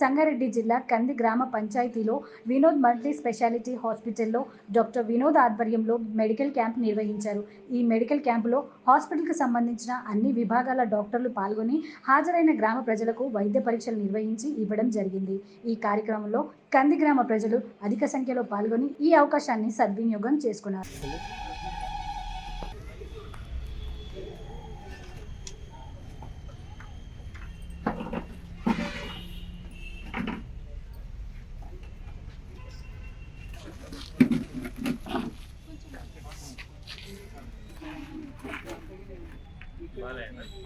సంగారెడ్డి జిల్లా కంది గ్రామ పంచాయతీలో వినోద్ మల్టీ స్పెషాలిటీ హాస్పిటల్లో డాక్టర్ వినోద్ ఆధ్వర్యంలో మెడికల్ క్యాంప్ నిర్వహించారు. ఈ మెడికల్ క్యాంపులో హాస్పిటల్కి సంబంధించిన అన్ని విభాగాల డాక్టర్లు పాల్గొని హాజరైన గ్రామ ప్రజలకు వైద్య పరీక్షలు నిర్వహించి ఇవ్వడం జరిగింది. ఈ కార్యక్రమంలో కంది గ్రామ ప్రజలు అధిక సంఖ్యలో పాల్గొని ఈ అవకాశాన్ని సద్వినియోగం చేసుకున్నారు.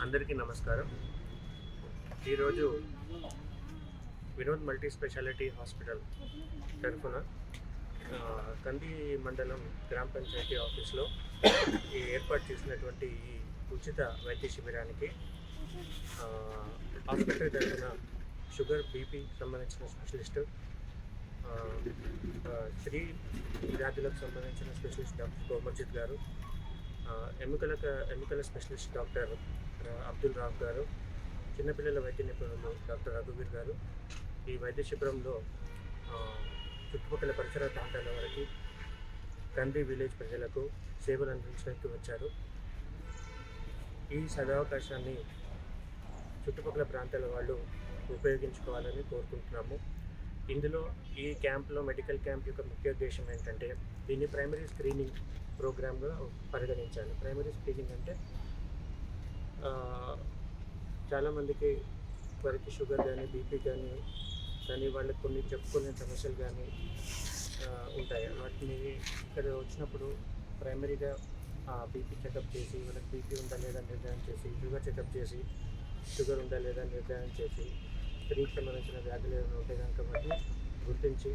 అందరికీ నమస్కారం. ఈరోజు వినోద్ మల్టీ స్పెషాలిటీ హాస్పిటల్ తరఫున కంది మండలం గ్రామ పంచాయతీ ఆఫీస్లో ఈ ఏర్పాటు చేసినటువంటి ఈ ఉచిత వైద్య శిబిరానికి హాస్పిటల్ తరఫున షుగర్ బీపీ సంబంధించిన స్పెషలిస్టు స్త్రీ శ్రీ వ్యాధులకు సంబంధించిన స్పెషలిస్ట్ డాక్టర్ కోమర్జిత్ గారు ఎముకల ఎముకల స్పెషలిస్ట్ డాక్టర్ అబ్దుల్ రాఫ్ గారు చిన్నపిల్లల వైద్య నిపుణులు డాక్టర్ రఘువీర్ గారు. ఈ వైద్య శిబిరంలో చుట్టుపక్కల పరిసర ప్రాంతాల వరకు కంది విలేజ్ ప్రజలకు సేవలు అందించడానికి వచ్చారు. ఈ సదవకాశాన్ని చుట్టుపక్కల ప్రాంతాల వాళ్ళు ఉపయోగించుకోవాలని కోరుకుంటున్నాము. ఇందులో ఈ క్యాంప్లో మెడికల్ క్యాంప్ యొక్క ముఖ్య ఉద్దేశం ఏంటంటే దీన్ని ప్రైమరీ స్క్రీనింగ్ ప్రోగ్రామ్గా పరిగణించాలి. ప్రైమరీ స్క్రీనింగ్ అంటే చాలామందికి వారికి షుగర్ కానీ బీపీ కానీ కానీ వాళ్ళకి కొన్ని చెప్పుకునే సమస్యలు కానీ ఉంటాయి. వాటిని ఇక్కడ వచ్చినప్పుడు ప్రైమరీగా బీపీ చెకప్ చేసి వాళ్ళకి బీపీ ఉందా లేదా నిర్ధారణ చేసి షుగర్ చెకప్ చేసి షుగర్ ఉందా లేదా నిర్ధారణ చేసి స్త్రీకి సంబంధించిన వ్యాధులు ఏమైనా ఉంటే కనుక వాటిని గుర్తించి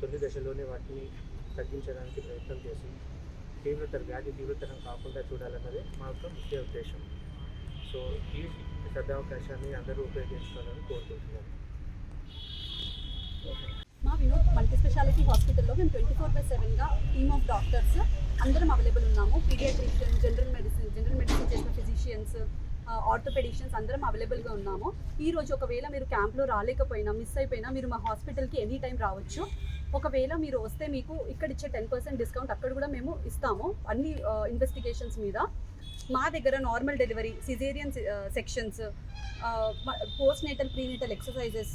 తొలి దశలోనే వాటిని తగ్గించడానికి ప్రయత్నం చేసి తీవ్రతర వ్యాధి తీవ్రతరం కాకుండా చూడాలన్నది మా యొక్క ముఖ్య ఉద్దేశం. సో ఈ అవకాశాన్ని అందరూ ఉపయోగించుకోవాలని కోరుకుంటున్నాను. మా వినోద్ మల్టీ స్పెషాలిటీ హాస్పిటల్లో మేము ట్వంటీ ఫోర్ బై సెవెన్గా టీమ్ ఆఫ్ డాక్టర్స్ అందరం అవైలబుల్ ఉన్నాము. Paediatrician general medicine general medicine చేసిన ఫిజిషియన్స్ ఆర్థోపెడిషియన్స్ అందరం అవైలబుల్గా ఉన్నాము. ఈ రోజు ఒకవేళ మీరు క్యాంప్లో రాలేకపోయినా మిస్ అయిపోయినా మీరు మా హాస్పిటల్కి ఎనీ టైం రావచ్చు. ఒకవేళ మీరు వస్తే మీకు ఇక్కడ ఇచ్చే టెన్ పర్సెంట్ డిస్కౌంట్ అక్కడ కూడా మేము ఇస్తాము అన్ని ఇన్వెస్టిగేషన్స్ మీద. మా దగ్గర normal delivery caesarean sections post natal prenatal exercises